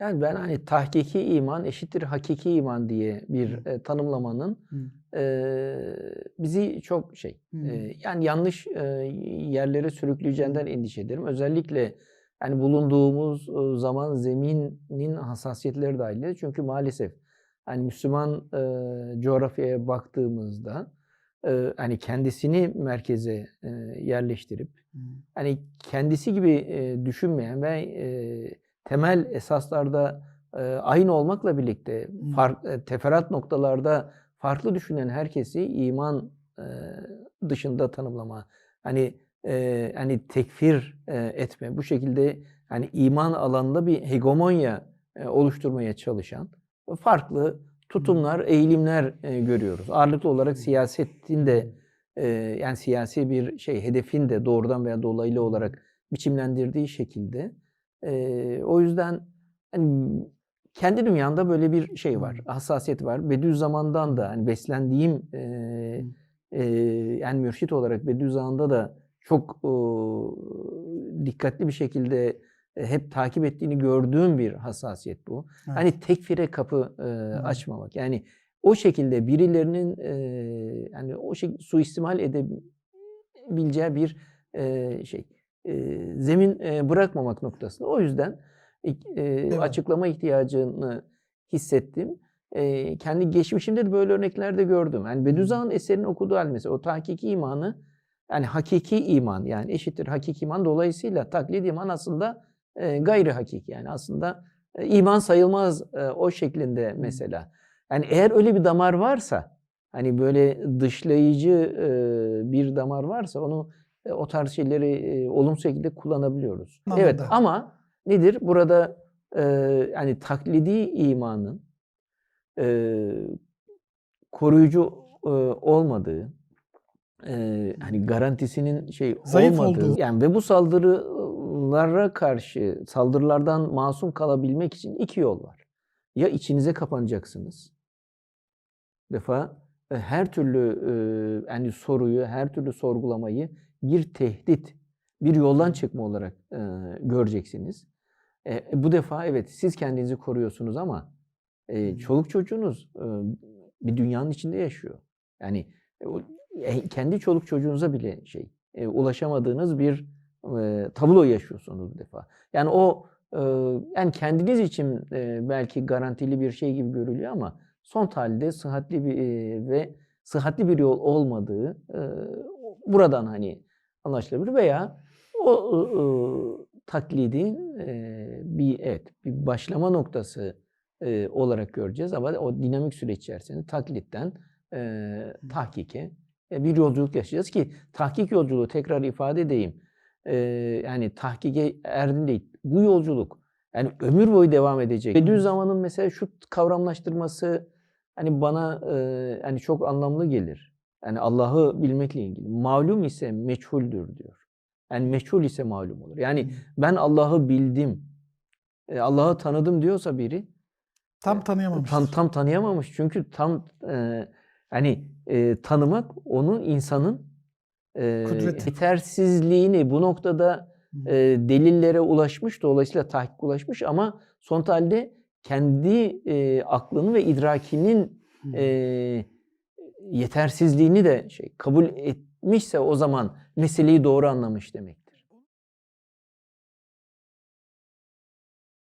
Yani ben hani tahkiki iman eşittir hakiki iman diye bir e, tanımlamanın e, bizi çok şey e, yani yanlış e, yerlere sürükleyeceğinden endişe ederim. Özellikle yani bulunduğumuz e, zaman zeminin hassasiyetleri dahilinde. Çünkü maalesef hani Müslüman e, coğrafyaya baktığımızda e, hani kendisini merkeze e, yerleştirip hani kendisi gibi e, düşünmeyen ve e, temel esaslarda e, aynı olmakla birlikte fark, e, teferruat noktalarda farklı düşünen herkesi iman e, dışında tanımlama, hani e, hani tekfir e, etme, bu şekilde hani iman alanında bir hegemonya e, oluşturmaya çalışan farklı tutumlar, eğilimler e, görüyoruz. Ağırlıklı olarak siyasetin de e, yani siyasi bir şey hedefin de doğrudan veya dolaylı olarak biçimlendirdiği şekilde. E, o yüzden hani kendi dünyamda böyle bir şey var, hassasiyet var. Bediüzzaman'dan da hani beslendiğim e, e, yani mürşit olarak Bediüzzaman'da da çok e, dikkatli bir şekilde e, hep takip ettiğini gördüğüm bir hassasiyet bu. Evet. Hani tekfire kapı e, açmamak. Yani o şekilde birilerinin e, yani o şey suistimal edebileceği bir e, şey e, zemin e, bırakmamak noktasında. O yüzden e, Evet. açıklama ihtiyacını hissettim. E, kendi geçmişimde de böyle örnekler de gördüm. Yani Bediüzzaman eserini okuduğu halde mesela o tahkiki imanı yani hakiki iman yani eşittir hakiki iman dolayısıyla taklit iman aslında e, gayri hakiki yani aslında e, iman sayılmaz e, o şeklinde mesela. Yani eğer öyle bir damar varsa hani böyle dışlayıcı e, bir damar varsa onu o tarz şeyleri e, olumsuz şekilde kullanabiliyoruz. Evet Anladım. ama nedir? Burada e, yani taklidi imanın e, koruyucu e, olmadığı, e, hani garantisinin şey Zayıf olmadığı, olduğu. yani ve bu saldırılara karşı saldırılardan masum kalabilmek için iki yol var. Ya içinize kapanacaksınız. Bir defa e, her türlü e, yani soruyu, her türlü sorgulamayı bir tehdit, bir yoldan çıkma olarak e, göreceksiniz. E, bu defa evet siz kendinizi koruyorsunuz ama e, çoluk çocuğunuz e, bir dünyanın içinde yaşıyor. Yani e, e, kendi çoluk çocuğunuza bile şey e, ulaşamadığınız bir e, tablo yaşıyorsunuz bu defa. Yani o e, yani kendiniz için e, belki garantili bir şey gibi görülüyor ama son tahlilde sıhhatli bir e, ve sıhhatli bir yol olmadığı e, buradan hani anlaşılabilir veya o e, e, taklidin e, bir evet bir başlama noktası e, olarak göreceğiz ama o dinamik süreç içerisinde taklitten e, tahkike e, bir yolculuk yaşayacağız ki tahkik yolculuğu tekrar ifade edeyim. E, yani tahkike erdin değil. Bu yolculuk yani ömür boyu devam edecek. Bediüzzaman'ın mesela şu kavramlaştırması hani bana e, hani çok anlamlı gelir. Yani Allah'ı bilmekle ilgili. Malum ise meçhuldür diyor. Yani meçhul ise malum olur. Yani ben Allah'ı bildim, e, Allah'ı tanıdım diyorsa biri Tam tanıyamamış. tam tam tanıyamamış. Çünkü tam e, hani e, tanımak onu insanın e, Kudreti. yetersizliğini bu noktada e, delillere ulaşmış dolayısıyla tahkik ulaşmış ama son halde kendi e, aklını ve idrakinin e, yetersizliğini de şey kabul etmişse o zaman meseleyi doğru anlamış demek.